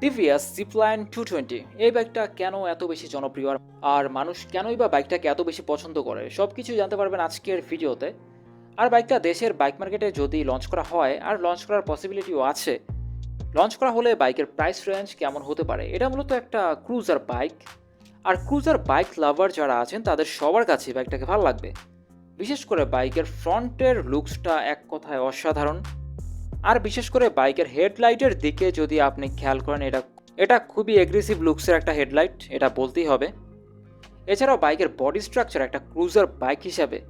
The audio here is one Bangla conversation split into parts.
টিভিএস জিপলাইন টু টোয়েন্টি এই বাইকটা কেন এত বেশি জনপ্রিয়? আর- মানুষ কেনই বা বাইকটাকে এত বেশি পছন্দ করে? সব কিছু জানতে পারবেন আজকের ভিডিওতে। আর বাইকটা দেশের বাইক মার্কেটে যদি লঞ্চ করা হয়, আর লঞ্চ করার পসিবিলিটিও আছে লঞ্চ করা হলে বাইকের প্রাইস রেঞ্জ কেমন হতে পারে? এটা মূলত একটা ক্রুজার বাইক আর ক্রুজার বাইক লাভার যারা আছেন, তাদের সবার কাছে বাইকটাকে ভালো লাগবে। বিশেষ করে বাইকের ফ্রন্টের লুকসটা এক কথায় অসাধারণ। আর বিশেষ করে বাইকের হেডলাইটের দিকে যদি আপনি খেয়াল করেন, এটা এটা খুবই এগ্রেসিভ লুকসের একটা হেডলাইট এটা বলতেই হবে। এছাড়াও বাইকের বডি স্ট্রাকচার একটা ক্রুজার বাইক হিসাবে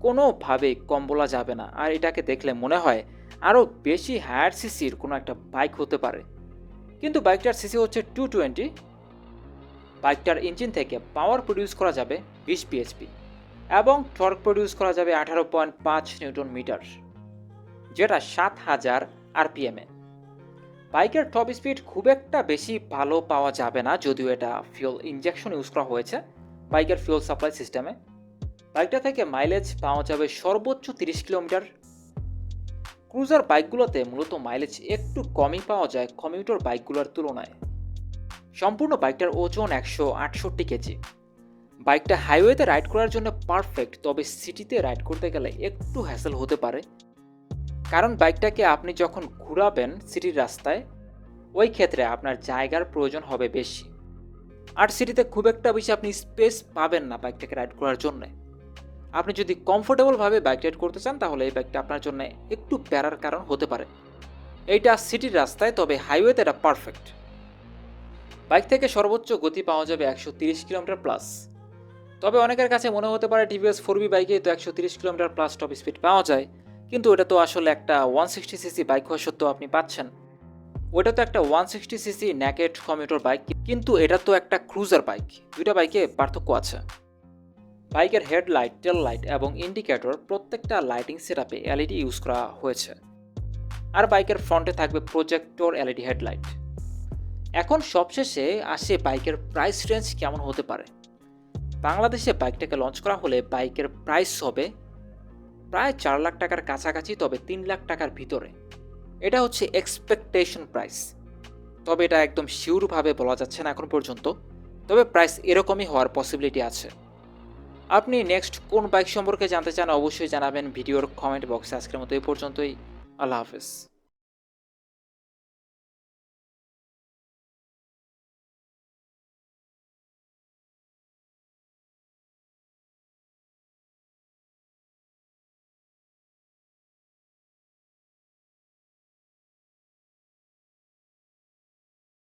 কোনোভাবেই কম বলা যাবে না। আর এটাকে দেখলে মনে হয় আরও বেশি হায়ার সিসির কোনো একটা বাইক হতে পারে। কিন্তু বাইকটার সিসি হচ্ছে টু টোয়েন্টি বাইকটার ইঞ্জিন থেকে পাওয়ার প্রডিউস করা যাবে বিশ পিএইচপি এবং টর্ক প্রডিউস করা যাবে আঠারো পয়েন্ট পাঁচ নিউটন মিটার। যেটা সাত হাজার আরপিএমে। বাইকের টপ স্পিড খুব একটা বেশি ভালো পাওয়া যাবে না, যদিও এটা ফিউল ইঞ্জেকশন ইউজ করা হয়েছে বাইকের ফিউল সাপ্লাই সিস্টেমে বাইকটা থেকে মাইলেজ পাওয়া যাবে সর্বোচ্চ তিরিশ কিলোমিটার। ক্রুজার বাইকগুলোতে মূলত মাইলেজ একটু কমই পাওয়া যায় কমিউটার বাইকগুলোর তুলনায়। সম্পূর্ণ বাইকটার ওজন একশো আটষট্টি কেজি। বাইকটা হাইওয়েতে রাইড করার জন্য পারফেক্ট তবে সিটিতে রাইড করতে গেলে একটু হ্যাসেল হতে পারে। কারণ বাইকটাকে আপনি যখন ঘুরাবেন সিটির রাস্তায়, ওই ক্ষেত্রে আপনার জায়গার প্রয়োজন হবে বেশি। আর সিটিতে খুব একটা বেশি আপনি স্পেস পাবেন না বাইকটাকে রাইড করার জন্য। আপনি যদি কমফোর্টেবলভাবে বাইক রাইড করতে চান, তাহলে এই বাইকটা আপনার জন্য একটু প্যারার কারণ হতে পারে। এইটা সিটির রাস্তায়, তবে হাইওয়েতে এটা পারফেক্ট। বাইক থেকে সর্বোচ্চ গতি পাওয়া যাবে একশো তিরিশ কিলোমিটার প্লাস। তবে অনেকের কাছে মনে হতে পারে টিভিএস ফোর বি বাইকে তো একশো তিরিশ কিলোমিটার প্লাস টপ স্পিড পাওয়া যায়। কিন্তু ওটা তো আসলে একটা ওয়ান সিক্সটি সিসি বাইক হওয়া সত্ত্বেও আপনি পাচ্ছেন। ওটা তো একটা one sixty cc naked commuter bike কিন্তু এটা তো একটা ক্রুজার বাইক দুইটা বাইকে পার্থক্য আছে। বাইকের হেডলাইট টেল লাইট এবং ইন্ডিকেটর প্রত্যেকটা লাইটিং সেটআপে এলইডি ইউজ করা হয়েছে। আর বাইকের ফ্রন্টে থাকবে প্রজেক্টর এলইডি হেডলাইট এখন সবশেষে আসে বাইকের প্রাইস রেঞ্জ কেমন হতে পারে? বাংলাদেশে বাইকটাকে লঞ্চ করা হলে বাইকের প্রাইস হবে প্রায় চার লাখ টাকার কাছাকাছি, তবে তিন লাখ টাকার ভিতরে। এটা হচ্ছে এক্সপেকটেশন প্রাইস তবে এটা একদম শিওরভাবে বলা যাচ্ছে না এখন পর্যন্ত, তবে প্রাইস এরকমই হওয়ার পসিবিলিটি আছে। আপনি নেক্সট কোন বাইক সম্পর্কে জানতে চান, অবশ্যই জানাবেন ভিডিওর কমেন্ট বক্সে আজকের মতো এই পর্যন্তই। আল্লাহ হাফেজ।